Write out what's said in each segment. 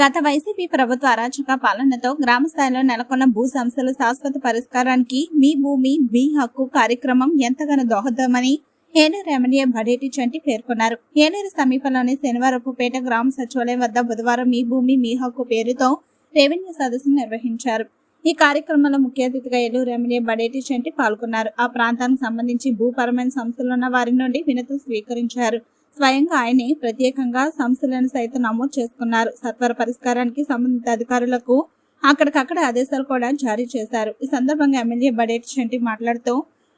గత వైసీపీ ప్రభుత్వ అరాచక పాలనతో గ్రామ స్థాయిలో నెలకొన్న భూ సమస్యల శాశ్వత పరిష్కారానికి మీ భూమి మీ హక్కు కార్యక్రమం ఎంతగానో దోహదమని ఏలూరు ఎమ్మెల్యే భడేటి చంటి పేర్కొన్నారు. ఏలూరు సమీపంలోని శనివారపుపేట గ్రామ సచివాలయం వద్ద బుధవారం మీ భూమి మీ హక్కు పేరుతో రెవెన్యూ సదస్సు నిర్వహించారు. ఈ కార్యక్రమంలో ముఖ్య అతిథిగా ఏలూరు ఎమ్మెల్యే బడేటి చంటి పాల్గొన్నారు. ఆ ప్రాంతానికి సంబంధించి భూపరమైన సమస్యలున్న వారి నుండి వినతులు స్వీకరించారు. స్వయంగా ఆయనే ప్రత్యేకంగా సంస్థలను సైతం నమోదు చేసుకున్నారు. సత్వర పరిష్కారానికి సంబంధిత అధికారులకు అక్కడికక్కడ ఆదేశాలు కూడా జారీ చేశారు. ఈ సందర్భంగా ఎమ్మెల్యే బడేటి చెంటి మాట్లాడుతూ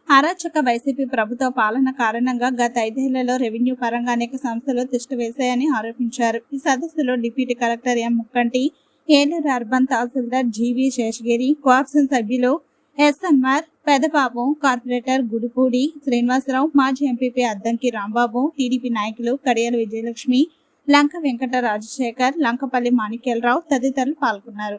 అరాచక వైసీపీ ప్రభుత్వ పాలన కారణంగా గత ఐదేళ్ళలో రెవెన్యూ పరంగా అనేక సంస్థలు తిష్టవేశాయని ఆరోపించారు. ఈ సదస్సులో deputy collector M Mukkanti Eluru urban tahsildar GV Seshagiri co-option సభ్యులు ఎస్ఎంఆర్ పెదబాబు కార్పొరేటర్ గుడిపూడి శ్రీనివాసరావు మాజీ ఎంపీపీ అద్దంకి రాంబాబు టీడీపీ నాయకులు కడియాల విజయలక్ష్మి లంక వెంకట రాజశేఖర్ లంకపల్లి మాణిక్యాలరావు తదితరులు పాల్గొన్నారు.